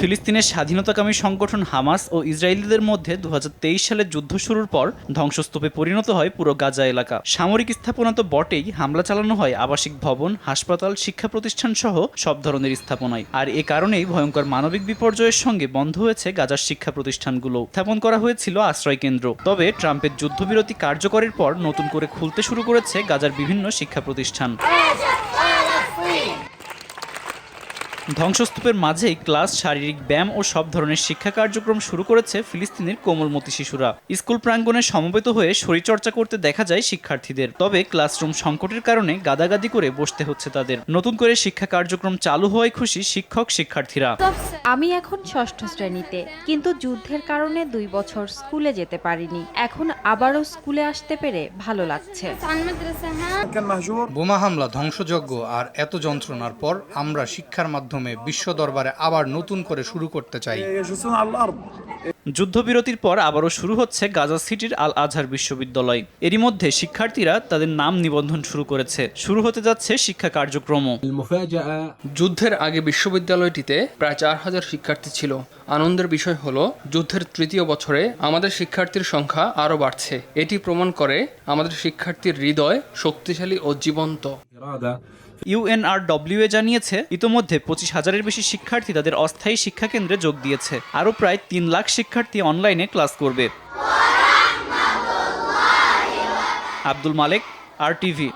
ফিলিস্তিনের স্বাধীনতাকামী সংগঠন হামাস ও ইসরায়েলিদের মধ্যে দু সালে যুদ্ধ শুরুর পর ধ্বংসস্তূপে পরিণত হয় পুরো গাজা এলাকা। সামরিক স্থাপনা তো বটেই, হামলা চালানো হয় আবাসিক ভবন, হাসপাতাল, শিক্ষা প্রতিষ্ঠান সহ সব ধরনের স্থাপনায়। আর এ কারণেই ভয়ঙ্কর মানবিক বিপর্যয়ের সঙ্গে বন্ধ হয়েছে গাজার শিক্ষা প্রতিষ্ঠানগুলো। স্থাপন করা হয়েছিল আশ্রয় কেন্দ্র তবে ট্রাম্পের যুদ্ধবিরতি কার্যকরের পর নতুন করে খুলতে শুরু করেছে গাজার বিভিন্ন শিক্ষা প্রতিষ্ঠান। ধ্বংসস্তূপের মাঝেই ক্লাস শারীরিক ব্যায়াম ও সব ধরনের শিক্ষা কার্যক্রম শুরু করেছে ফিলিস্তিনের কোমলমতি শিশুরা। স্কুল প্রাঙ্গণে সমবেত হয়ে শরীরচর্চা করতে দেখা যায় শিক্ষার্থীদের। তবে ক্লাসরুম সংকটের কারণে গাদাগাদি করে বসতে হচ্ছে তাদের। নতুন করে শিক্ষা কার্যক্রম চালু হওয়ায় খুশি শিক্ষক শিক্ষার্থীরা। আমি এখন ষষ্ঠ শ্রেণীতে কিন্তু যুদ্ধের কারণে দুই বছর স্কুলে যেতে পারিনি। এখন আবারও স্কুলে আসতে পেরে ভালো লাগছে। বোমা হামলা ধ্বংসযজ্ঞ আর এত যন্ত্রণার পর আমরা শিক্ষার মাধ্যমে মাধ্যমে বিশ্ব দরবারে আবার নতুন করে শুরু করতে চাই। যুদ্ধবিরতির পর আবারও শুরু হচ্ছে গাজা সিটির আল আজহার বিশ্ববিদ্যালয়। এরই মধ্যে শিক্ষার্থীরা তাদের নাম নিবন্ধন শুরু করেছে। শুরু হতে যাচ্ছে শিক্ষা কার্যক্রম যুদ্ধের আগে বিশ্ববিদ্যালয়টিতে প্রায় চার হাজার শিক্ষার্থী ছিল। আনন্দের বিষয় হলো যুদ্ধের তৃতীয় বছরে আমাদের শিক্ষার্থীর সংখ্যা আরও বাড়ছে। এটি প্রমাণ করে আমাদের শিক্ষার্থীর হৃদয় শক্তিশালী ও জীবন্ত। ইউএনআরডব্লিউ এ জানিয়েছে, ইতোমধ্যে পঁচিশ হাজারের বেশি শিক্ষার্থী তাদের অস্থায়ী শিক্ষা কেন্দ্রে যোগ দিয়েছে। আরও প্রায় তিন লাখ শিক্ষার্থী অনলাইনে ক্লাস করবে। আব্দুল মালেক আর টিভি